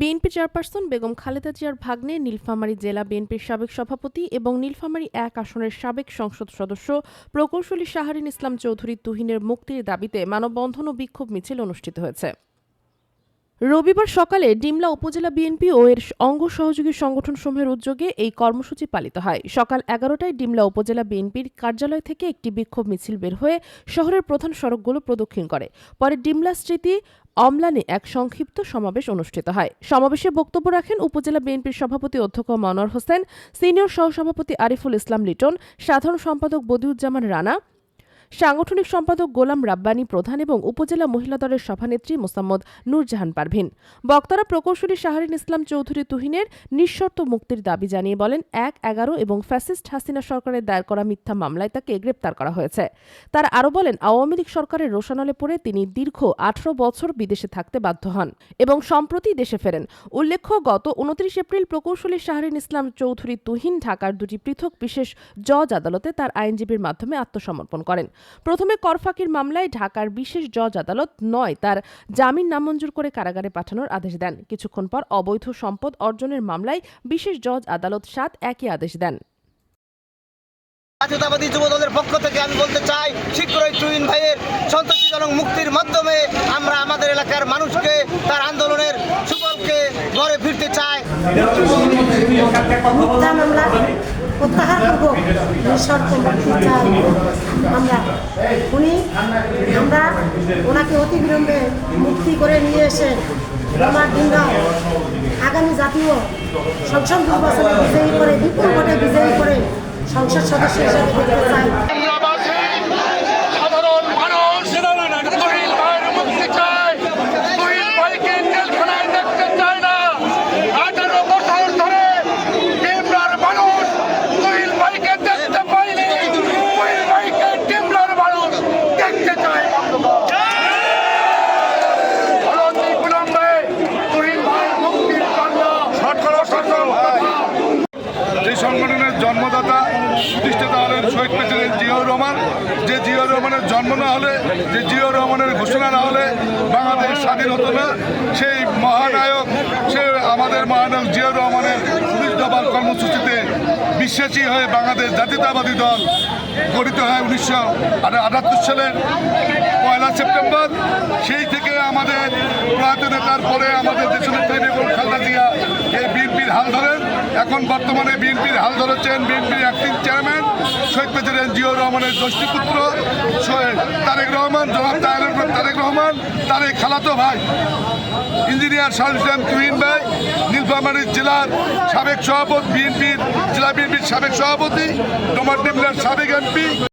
BNP chairperson Begum Khaleda জিয়ার ভাগ্নে নীলফামারী জেলা বিএনপির সাবেক সভাপতি এবং নীলফামারী এক আসনের সাবেক সংসদ সদস্য প্রকৌশলী শাহরিন ইসলাম চৌধুরী তুহিনের মুক্তির দাবিতে মানববন্ধন ও বিক্ষোভ মিছিল অনুষ্ঠিত হয়েছে। রবিবার সকালে ডিমলা উপজেলা বিএনপি ও এর অঙ্গ সহযোগী সংগঠনসমূহের উদ্যোগে এই কর্মসূচি পালিত হয়। সকাল এগারোটায় ডিমলা উপজেলা বিএনপির কার্যালয় থেকে একটি বিক্ষোভ মিছিল বের হয়ে শহরের প্রধান সড়কগুলো প্রদক্ষিণ করে। পরে ডিমলা স্মৃতি অমলানে এক সংক্ষিপ্ত সমাবেশ অনুষ্ঠিত হয়। সমাবেশে বক্তব্য রাখেন উপজেলা বিএনপির সভাপতি অধ্যক্ষ মনোয়ার হোসেন, সিনিয়র সহসভাপতি আরিফুল ইসলাম লিটন, সাধারণ সম্পাদক বদিউজ্জামান রানা সাংগঠনিক সম্পাদক গোলাম রাব্বানী প্রধান এবং উপজেলা মহিলা দলের সভানেত্রী মোসাম্মদ নূরজাহান পারভিন। বক্তারা প্রকৌশলী শাহরিন ইসলাম চৌধুরী তুহিনের নিঃশর্ত মুক্তির দাবি জানিয়ে বলেন, এক এগারো এবং ফ্যাসিস্ট হাসিনা সরকারের দায়ের করা মিথ্যা মামলায় তাকে গ্রেপ্তার করা হয়েছে। তারা আরও বলেন, আওয়ামী লীগ সরকারের রোশানলে পড়ে তিনি দীর্ঘ আঠারো বছর বিদেশে থাকতে বাধ্য হন এবং সম্প্রতি দেশে ফেরেন। উল্লেখ্য, গত উনত্রিশ এপ্রিল প্রকৌশলী শাহরিন ইসলাম চৌধুরী তুহিন ঢাকার দুটি পৃথক বিশেষ জজ আদালতে তার আইনজীবীর মাধ্যমে আত্মসমর্পণ করেন। প্রথমে করফাকির মামলায় ঢাকার বিশেষ জজ আদালত নয় তার জামিন নামঞ্জুর করে কারাগারে পাঠানোর আদেশ দেন। কিছুক্ষণ পর অবৈধ সম্পদ অর্জনের মামলায় বিশেষ জজ আদালত সাত একই আদেশ দেন। জাতীয়তাবাদী যুব দলের পক্ষ থেকে আমি বলতে চাই শীঘ্রই টুইন ভাইয়ের সন্তোষজনক মুক্তির মাধ্যমে আমরা আমাদের এলাকার মানুষকে তার আন্দোলনের সুফলকে ঘরে ফিরতে চাই। প্রত্যাহার করব নিঃশর্ত মুক্তি চাই আমরা উনি আমরা ওনাকে অতি বিলম্বে মুক্তি করে নিয়ে এসে আমার দিনগাঁও আগামী জাতীয় সংসদ নির্বাচনে বিজয়ী করে, বিপুল ভোটে বিজয়ী করে সংসদ সদস্য হিসেবে দেখতে চাই বাংলাবাসী সাধারণ মানুষ তুহিন ভাইয়ের মুক্তি চায় তুহিন ভাইকে জেলখানায় দেখতে চায় না আঠারো বছর ধরে টিমলার মানুষ তুহিন ভাইকে দেখতে পায়নি তুহিন ভাইকে টিমলার মানুষ দেখতে চায় অনতি বিলম্বে তুহিন ভাইয়ের মুক্তির জন্য শতকরা শতকরা এই সংগঠনের জন্মদাতা প্রতিষ্ঠাতা হলেন শহীদ প্রেসিডেন্ট জিয়াউর রহমান। যে জিয়াউর রহমানের জন্ম না হলে, যে জিয়াউর রহমানের ঘোষণা না হলে বাংলাদেশ স্বাধীন হতো না। সেই মহানায়ক, সে আমাদের মহানায়ক জিয়াউর রহমানের দফার কর্মসূচিতে বিশ্বাসী হয়ে বাংলাদেশ জাতীয়তাবাদী দল গঠিত হয় উনিশশো আটাত্তর সালের পয়লা সেপ্টেম্বর। সেই থেকে আমাদের প্রয়াত নেতার পরে আমাদের দেশের নেত্রী বেগম খালেদা জিয়া এই বিএনপির হাল ধরেন এখন বর্তমানে বিএনপির হাল ধরেছেন বিএনপির অ্যাক্টিং চেয়ারম্যান শহীদ প্রেসিডেন্ট জিয়াউর রহমানের শহীদ তারেক রহমান, জনাব তারেক রহমান, তারেক খালাতো ভাই, ইঞ্জিনিয়ার শাহুল ইসলাম তুহিন ভাই নীলফামারীর জেলার সাবেক সভাপতি, বিএনপির, জেলা বিএনপির সাবেক সভাপতি, ডোমার টেমলার সাবেক এমপি।